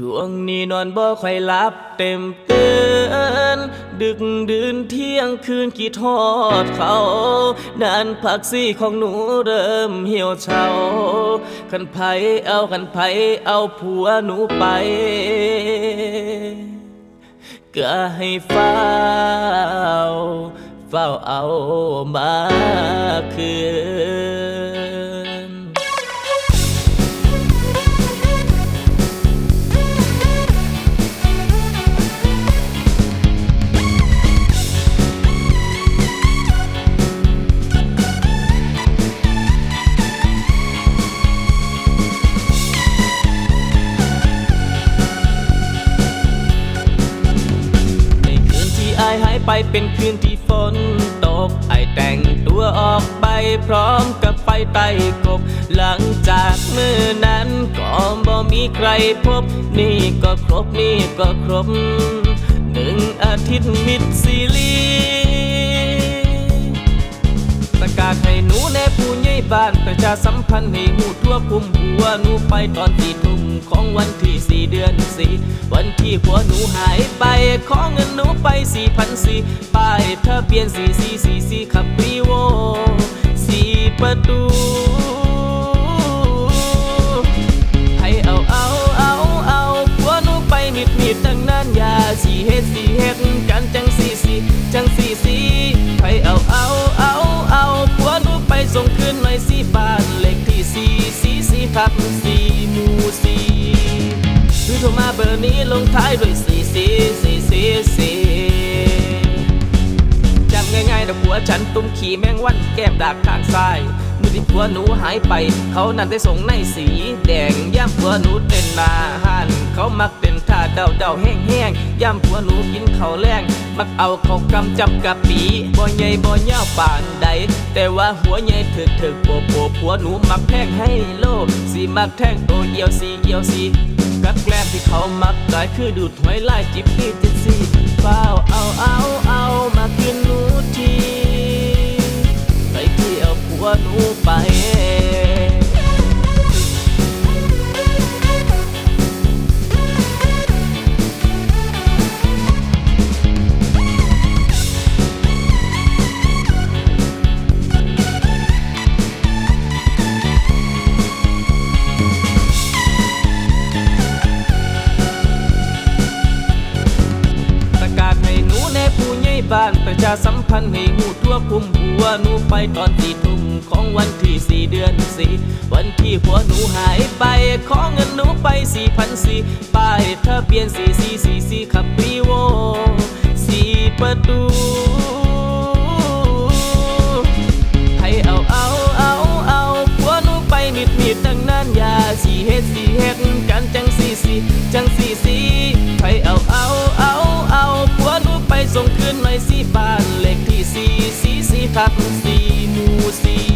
ช่วงนี้นอนบ่ค่อยหลับเต็มเตือนดึกดื่นเที่ยงคืนกี่ทอดเขานานพักซี่ของหนูเริ่มเหี่ยวเฉาคันไผเอาคันไผเอาผัวหนูไปก็ให้เฝ้า เฝ้าเอามาคืน ไปเป็นคืนที่ฝนตก ไอแต่งตัวออกไปพร้อมกับไฟไต่กบ หลังจากมือนั้นก็บ่มีใครพบ นี่ก็ครบนี่ก็ครบ หนึ่งอาทิตย์มิดซีรีประกาศให้หนู บ้านประชาสัมพันธ์ให้หูทั่วคุมหัวหนูไปตอนสี่ทุ่มของวันที่สี่เดือนสี่วันที่ผัวหนูหายไป ขอเงินหนูไปสี่พันสี่ป้ายเธอเปลี่ยนสี่สี่สี่สี่ขับรีโวสี่ประตู สี่สี่ทับสี่หมู่สี่หรือโทรมาเบอร์นี้ลงท้ายด้วยสี่สี่สี่สี่สี่จำง่ายๆนะผัวฉันตุ้มขี่แมงวันแก้มดากข้างซ้ายมือที่ผัวหนูหายไป เขานั้นได้ส่งในสีแดงย่ำผัวหนูเต้นหนาหันเขามักเต้นท่าเดาเดาแห้งแห้งๆย่ำผัวหนูกินข้าวแรง มักเอาเขาวกำจับกะปีบ่ใหญ่บ่ยาวป่านใด แต่ว่าหัวใหญ่ถึกถึกโปโปผัวหนูมักแทงให้โลสีมักแทงโตเอียวสีเอียวสีกัดแกล้มที่เขามักได้คือดูดหวยไล่จิบนี่จิตสีเฝ้าเอาเอาเอามาคืนหนูทีไปที่เอาผัวหนูไป บ้านประชาสัมพันธ์ให้หูทั่วคุมหัวหนูไปตอนสี่ทุ่มของวันที่สี่เดือนสี่วันที่ผัวหนูหายไป ขอเงินหนูไปสี่พันสี่ป้ายทะเบียนสี่สี่สี่สี่ขับรีโวสี่ประตูให้เอาเอาเอาเอาผัวหนูไปมิดมิดตั้งนานอย่าสี่เฮ็ดสี่เฮ็ดกันจังสี่สี่จังสี่สี่ให้เอาเอา ส่งคืนหน่อยสิบ้านเลขที่สี่สี่สี่ทับสี่หมู่สี่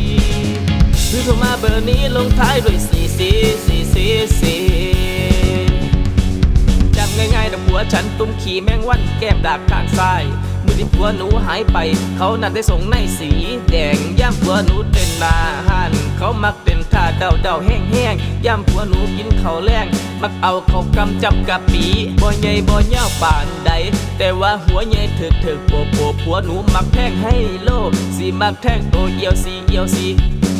หรือโทรมาเบอร์นี้ลงท้ายด้วยสี่สี่สี่สี่สี่จำง่ายๆนะผัวฉันตุ้มขี่แมงวันแก้มดากข้างซ้าย ผัวหนูหายไป เขานั้นได้ส่งในสีแดงย่ำผัวหนูเต้นหนาหันเขามักเต้นท่าเดาเดาแห้งแห้งย่ำผัวหนูกินข้าวแรงมักเอาเขากำจับกะปีบ่ใหญ่บ่ยาวปานใด แต่ว่าหัวใหญ่ถึกถึกโปโปผัวหนูมักแทงให้โลสีมักแทงโตเอียวสีเอียวสี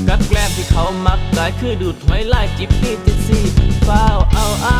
กัดแกล้มที่เขามักได้คือดูดหวยไล่จิบนี่ติดสีเฝ้าเอาอาเอา